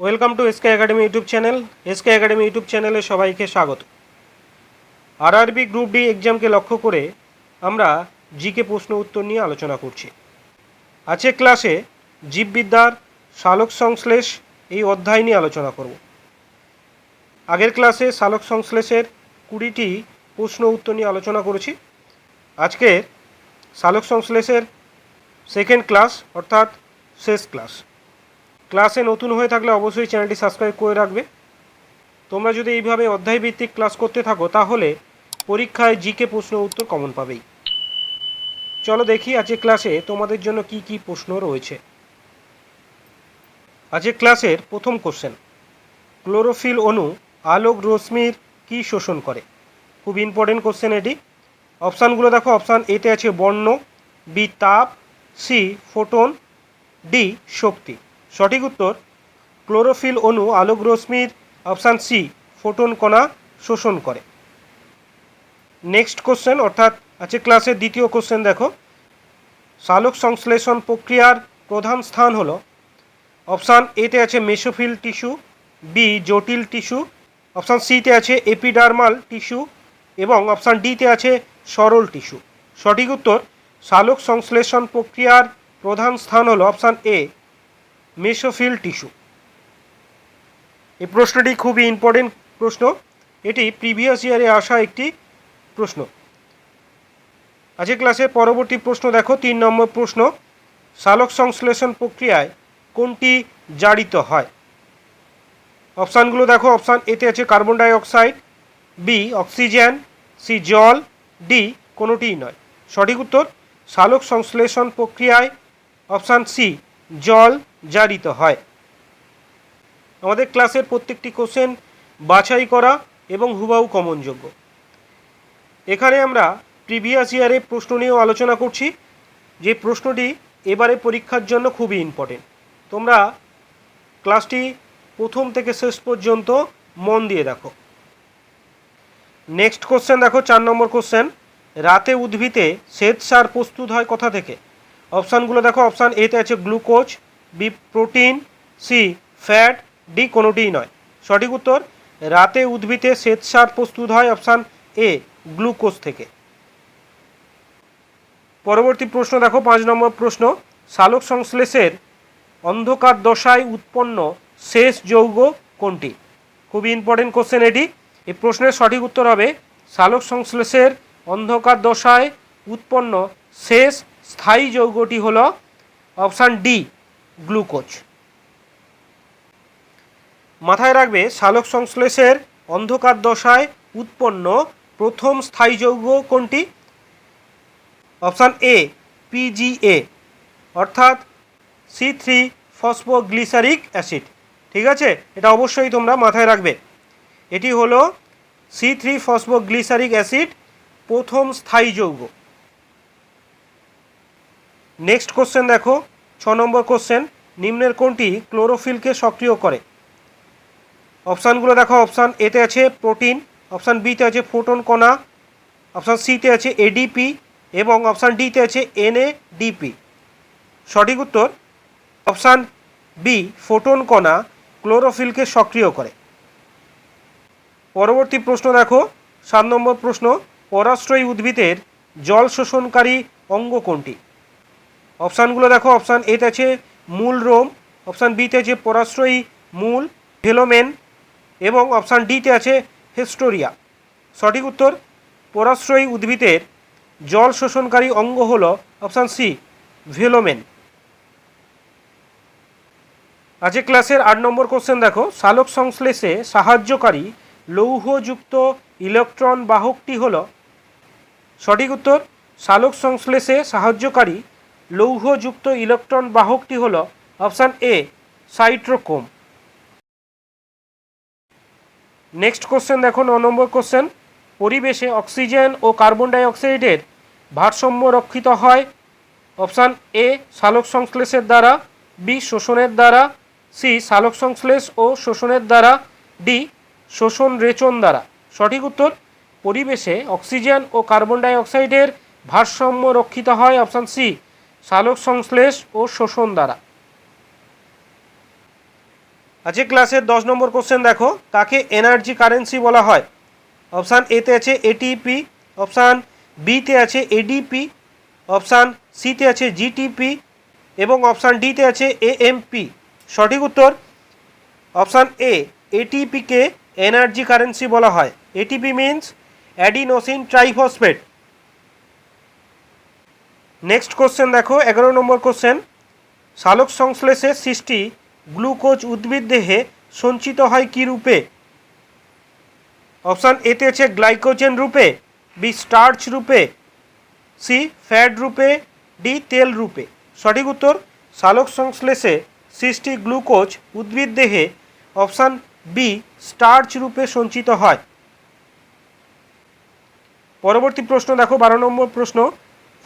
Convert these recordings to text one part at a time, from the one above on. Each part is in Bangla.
Welcome to SK academy YouTube channel. SK academy YouTube চ্যানেলে সবাইকে স্বাগত। আরআরবি গ্রুপ ডি এক্সামকে লক্ষ্য করে আমরা জিকে প্রশ্ন উত্তর নিয়ে আলোচনা করছি। আজকের ক্লাসে জীববিদ্যার সালোক সংশ্লেষ এই অধ্যায় নিয়ে আলোচনা করব। আগের ক্লাসে সালোক সংশ্লেষের কুড়িটি প্রশ্ন উত্তর নিয়ে আলোচনা করেছি। আজকে শালক সংশ্লেষের সেকেন্ড ক্লাস অর্থাৎ শেষ ক্লাস ক্লাসে নতুন হয়ে থাকলে অবশ্যই চ্যানেলটি সাবস্ক্রাইব করে রাখবে। তোমরা যদি এইভাবে অধ্যায়ভিত্তিক ক্লাস করতে থাকো, তাহলে পরীক্ষায় জিকে প্রশ্ন উত্তর কমন পাবেই। চলো দেখি আজকে ক্লাসে তোমাদের জন্য কি কি প্রশ্ন রয়েছে। আজকে ক্লাসের প্রথম কোশ্চেন ক্লোরোফিল অণু আলোক রশ্মির কি শোষণ করে? খুব ইম্পর্টেন্ট কোশ্চেন এটি। অপশানগুলো দেখো, অপশান এতে আছে বর্ণ, বি তাপ, সি ফোটন, ডি শক্তি। সঠিক উত্তর, ক্লোরোফিল অণু আলোক রশ্মির অপশান সি, ফোটন কণা শোষণ করে। নেক্সট কোশ্চেন, অর্থাৎ আছে ক্লাসের দ্বিতীয় কোশ্চেন দেখো। সালোক সংশ্লেষণ প্রক্রিয়ার প্রধান স্থান হলো, অপশান এতে আছে মেসোফিল টিস্যু, বি জটিল টিস্যু, অপশান সিতে আছে এপিডার্মাল টিস্যু, এবং অপশান ডিতে আছে সরল টিস্যু। সঠিক উত্তর, সালোক সংশ্লেষণ প্রক্রিয়ার প্রধান স্থান হলো অপশান এ মেসোফিল টিস্যু। এই প্রশ্নটি খুবই ইম্পর্টেন্ট প্রশ্ন। এটি প্রিভিয়াস ইয়ারে আসা একটি প্রশ্ন। আজকে ক্লাসে পরবর্তী প্রশ্ন দেখো, তিন নম্বর প্রশ্ন, সালোক সংশ্লেষণ প্রক্রিয়ায় কোনটি জারিত হয়? অপশানগুলো দেখো, অপশান এতে আছে carbon dioxide B oxygen C জল ডি কোনোটিই নয়। সঠিক উত্তর, সালোক সংশ্লেষণ প্রক্রিয়ায় অপশান সি জল জারিত হয়। আমাদের ক্লাসের প্রত্যেকটি কোশ্চেন বাছাই করা এবং হুবাহু কমনযোগ্য। এখানে আমরা প্রিভিয়াস ইয়ারে প্রশ্ন নিয়েও আলোচনা করছি, যে প্রশ্নটি এবারে পরীক্ষার জন্য খুবই ইম্পর্টেন্ট তোমরা ক্লাসটি প্রথম থেকে শেষ পর্যন্ত মন দিয়ে দেখো। নেক্সট কোশ্চেন দেখো, চার নম্বর কোশ্চেন। রাতে উদ্ভিদে শ্বেত সার প্রস্তুত হয় কোথা থেকে? অপশানগুলো দেখো, অপশান এতে আছে glucose B protein, C fat, D কোনোটিই নয়। সঠিক উত্তর, রাতে উদ্ভিদে শ্বেত সার প্রস্তুত হয় অপশান এ, গ্লুকোজ থেকে। পরবর্তী প্রশ্ন দেখো, পাঁচ নম্বর প্রশ্ন। সালোক সংশ্লেষের অন্ধকার দশায় উৎপন্ন শেষ যৌগ কোনটি? খুবই ইম্পর্টেন্ট কোশ্চেন এটি। এই প্রশ্নের সঠিক উত্তর হবে, সালোক সংশ্লেষের অন্ধকার দশায় উৎপন্ন শেষ স্থায়ী যৌগটি হল অপশান ডি গ্লুকোজ। মাথায় রাখবে সালোক সংশ্লেষের অন্ধকার দশায় উৎপন্ন প্রথম স্থায়ী যৌগ কোনটি? অপশান এ পিজিএ অর্থাৎ সি থ্রি ফসফোগ্লিসারিক অ্যাসিড। ঠিক আছে? এটা অবশ্যই তোমরা মাথায় রাখবে। এটি হলো সি থ্রি ফসফোগ্লিসারিক অ্যাসিড প্রথম স্থায়ী যৌগ। নেক্সট কোশ্চেন দেখো। ছ নম্বর কোশ্চেন, নিম্নের কোনটি ক্লোরোফিলকে সক্রিয় করে? অপশানগুলো দেখো, অপশান এতে আছে প্রোটিন, অপশান বিতে আছে ফোটন কণা, অপশান সিতে আছে এডিপি এবং অপশান ডিতে আছে এনএডিপি। সঠিক উত্তর, অপশান বি, ফোটন কণা ক্লোরোফিলকে সক্রিয় করে। পরবর্তী প্রশ্ন দেখো, সাত নম্বর প্রশ্ন, পরাশ্রয়ী উদ্ভিদের জল শোষণকারী অঙ্গ কোনটি? অপশানগুলো দেখো, অপশান এতে আছে মূল রোম, অপশান বিতে আছে পরাশ্রয়ী মূল, ভেলোমেন, এবং অপশান ডিতে আছে হেস্টোরিয়া। সঠিক উত্তর, পরাশ্রয়ী উদ্ভিদের জল শোষণকারী অঙ্গ হল অপশান সি, ভেলোমেন। আজকে ক্লাসের আট নম্বর কোশ্চেন দেখো, সালোক সংশ্লেষে সাহায্যকারী লৌহযুক্ত ইলেকট্রন বাহকটি হল। সঠিক উত্তর, সালোক সংশ্লেষে সাহায্যকারী লৌহযুক্ত ইলেকট্রন বাহকটি হল option A, cytochrome. Next question দেখো ন নম্বর কোশ্চেন। পরিবেশে অক্সিজেন ও কার্বন ডাই অক্সাইডের ভারসাম্য রক্ষিত হয় অপশান এ, সালোক সংশ্লেষের দ্বারা, বি, শোষণের দ্বারা, সি, সালোক সংশ্লেষ ও শোষণের দ্বারা, ডি, শোষণ রেচন দ্বারা। সঠিক উত্তর, পরিবেশে অক্সিজেন ও কার্বন ডাইঅক্সাইডের ভারসাম্য রক্ষিত হয় অপশান সি। সালোক সংশ্লেষ ও শোষণ দ্বারা। আজকে ক্লাসের দশ নম্বর কোশ্চেন দেখো, কাকে এনার্জি কারেন্সি বলা হয়? অপশান এতে আছে এটিপি অপশান বিতে আছে এডিপি অপশান সিতে আছে জিটিপি এবং অপশান ডিতে আছে এএমপি সঠিক উত্তর? অপশান এ এটিপিকে এনার্জি কারেন্সি বলা হয়। ATP means adenosine triphosphate next question দেখো, এগারো নম্বর কোশ্চেন সালোক সংশ্লেষের সৃষ্টি গ্লুকোজ উদ্ভিদ দেহে সঞ্চিত হয় কী রূপে? অপশান এতে আছে গ্লাইকোজেন রূপে বি স্টার্চ রূপে সি ফ্যাট রূপে ডি তেল রূপে। সঠিক উত্তর সালোক সংশ্লেষে সৃষ্টি গ্লুকোজ উদ্ভিদ দেহে অপশান বি স্টার্চ রূপে সঞ্চিত হয়। পরবর্তী প্রশ্ন দেখো, বারো নম্বর প্রশ্ন।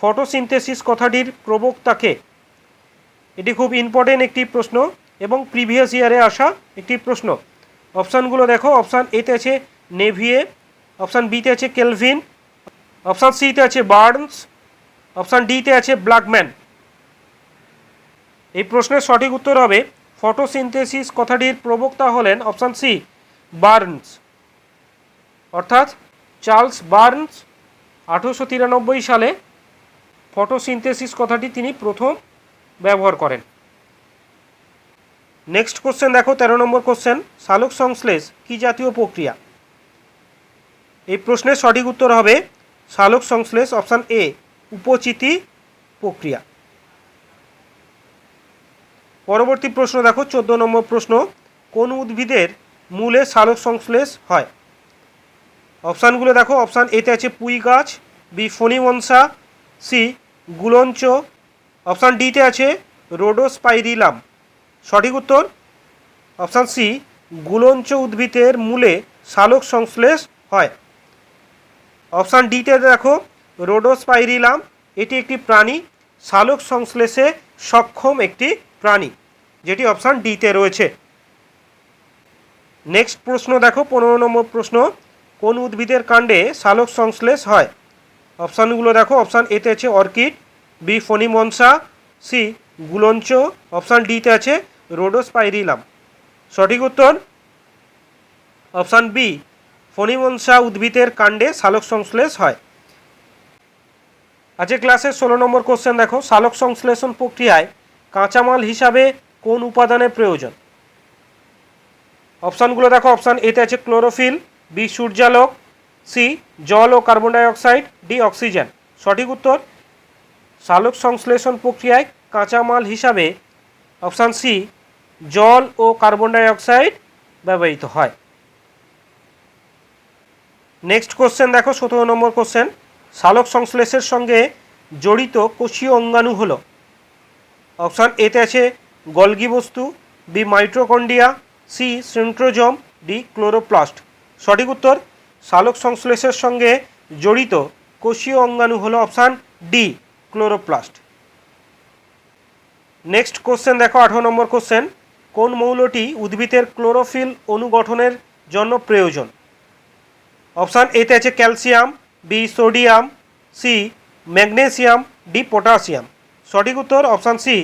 ফটোসিনথেসিস কথাটির প্রবক্তাকে। এটি খুব ইম্পর্টেন্ট একটি প্রশ্ন এবং প্রিভিয়াস ইয়ারে আসা একটি প্রশ্ন। অপশানগুলো দেখো, অপশান এতে আছে নেভিয়ে, অপশান বিতে আছে কেলভিন, অপশান সিতে আছে বার্নস, অপশান ডিতে আছে ব্ল্যাকম্যান। এই প্রশ্নের সঠিক উত্তর হবে, ফটোসিনথেসিস কথাটির প্রবক্তা হলেন অপশান সি, বার্নস। অর্থাৎ চার্লস বার্নস আঠেরোশো তিরানব্বই সালে ফটোসিনথেসিস কথাটি তিনি প্রথম ব্যবহার করেন। নেক্সট কোশ্চেন দেখো, তেরো নম্বর কোশ্চেন সালোক সংশ্লেষ কী জাতীয় প্রক্রিয়া? এই প্রশ্নের সঠিক উত্তর হবে সালোক সংশ্লেষ অপশান এ, উপচিতি প্রক্রিয়া। পরবর্তী প্রশ্ন দেখো, চোদ্দ নম্বর প্রশ্ন, কোন উদ্ভিদের মূলে সালোক সংশ্লেষ হয়? অপশানগুলো দেখো, অপশান এতে আছে পুঁই গাছ, বি ফণিমনসা সি গুলঞ্চ অপশান ডিতে আছে রোডোস্পাইরিলাম সঠিক উত্তর? অপশান সি গুলঞ্চ উদ্ভিদের মূলে শালক সংশ্লেষ হয়। অপশান ডিতে দেখো রোডোস্পাইরিলাম এটি একটি প্রাণী, শালক সংশ্লেষে সক্ষম একটি প্রাণী, যেটি অপশান ডিতে রয়েছে। নেক্সট প্রশ্ন দেখো, পনেরো নম্বর প্রশ্ন, কোন উদ্ভিদের কাণ্ডে শালক সংশ্লেষ হয়? অপশানগুলো দেখো, অপশান এতে আছে অর্কিড, বি ফণিমনসা, সি গুলঞ্চ, অপশান ডিতে আছে রোডোস্পাইরিলাম। সঠিক উত্তর? অপশান বি, ফণিমনসা উদ্ভিদের কাণ্ডে সালোক সংশ্লেষ হয়। আজকে ক্লাসের ষোলো নম্বর কোশ্চেন দেখো, সালোক সংশ্লেষণ প্রক্রিয়ায় কাঁচামাল হিসাবে কোন উপাদানের প্রয়োজন? অপশানগুলো দেখো, অপশান এতে আছে ক্লোরোফিল, বি সূর্যালোক সি, জল ও কার্বন ডাইঅক্সাইড, ডি, অক্সিজেন। সঠিক উত্তর, সালোক সংশ্লেষণ প্রক্রিয়ায় কাঁচামাল হিসাবে অপশান সি, জল ও কার্বন ডাইঅক্সাইড ব্যবহৃত হয়। নেক্সট কোশ্চেন দেখো, সতেরো নম্বর কোশ্চেন। সালোক সংশ্লেষের সঙ্গে জড়িত কোষীয় অঙ্গাণু হল। অপশান এতে আছে গলগি বস্তু, B mitochondria C centrosome, D chloroplast. সঠিক উত্তর সালোক সংশ্লেষের সঙ্গে জড়িত কোষীয় অঙ্গাণু হলো option D, chloroplast. Next question দেখো, আঠারো নম্বর কোশ্চেন। কোন মৌলটি উদ্ভিদের ক্লোরোফিল অনুগঠনের জন্য প্রয়োজন? অপশান এতে আছে calcium B sodium C magnesium D potassium. সঠিক উত্তর অপশান সি,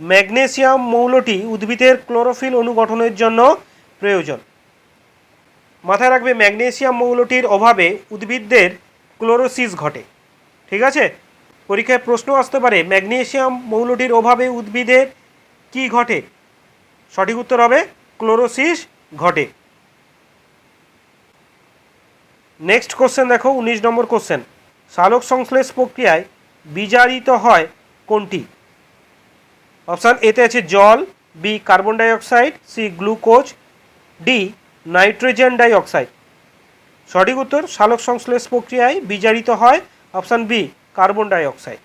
ম্যাগনেসিয়াম মৌলটি উদ্ভিদের ক্লোরোফিল অনুগঠনের জন্য প্রয়োজন। মাথায় রাখবে, ম্যাগনেসিয়াম মৌলটির অভাবে উদ্ভিদদের ক্লোরোসিস ঘটে। ঠিক আছে? পরীক্ষায় প্রশ্ন আসতে পারে, ম্যাগনেসিয়াম মৌলটির অভাবে উদ্ভিদের কি ঘটে? সঠিক উত্তর হবে, ক্লোরোসিস ঘটে। নেক্সট কোশ্চেন দেখো, উনিশ নম্বর কোশ্চেন। সালোক সংশ্লেষ প্রক্রিয়ায় বিজারিত হয় কোনটি? অপশান এতে আছে জল, B carbon dioxide, C glucose, D nitrogen dioxide. সঠিক উত্তর, সালোক সংশ্লেষ প্রক্রিয়ায় বিজারিত হয় option B, carbon dioxide.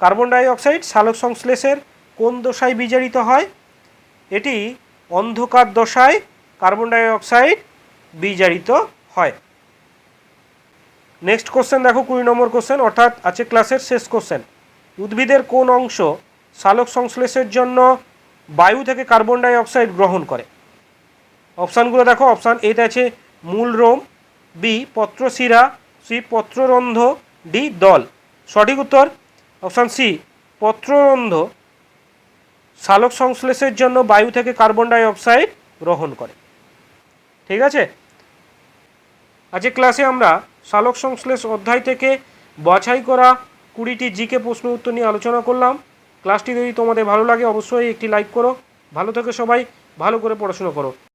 Carbon dioxide সালোক সংশ্লেষের কোন দশায় বিজারিত হয়? এটি অন্ধকার দশায় কার্বন ডাইঅক্সাইড বিজারিত হয়। নেক্সট কোশ্চেন দেখো, কুড়ি নম্বর কোশ্চেন, অর্থাৎ আছে ক্লাসের শেষ কোশ্চেন। উদ্ভিদের কোন অংশ সালোক সংশ্লেষের জন্য বায়ু থেকে কার্বন ডাই অক্সাইড গ্রহণ করে? অপশানগুলো দেখো, অপশান এতে আছে মূল রোম, বি পত্রশিরা সি পত্ররন্ধ, ডি দল। সঠিক উত্তর? অপশান সি, পত্ররন্ধ। সালোক সংশ্লেষের জন্য বায়ু থেকে কার্বন ডাই অক্সাইড গ্রহণ করে। ঠিক আছে? আজকে ক্লাসে আমরা সালোক সংশ্লেষ অধ্যায় থেকে বাছাই করা কুড়িটি জিকে প্রশ্ন উত্তর নিয়ে আলোচনা করলাম। ক্লাসটি যদি তোমাদের ভালো লাগে, অবশ্যই একটি লাইক করো। ভালো থেকে সবাই, ভালো করে পড়াশুনো করো।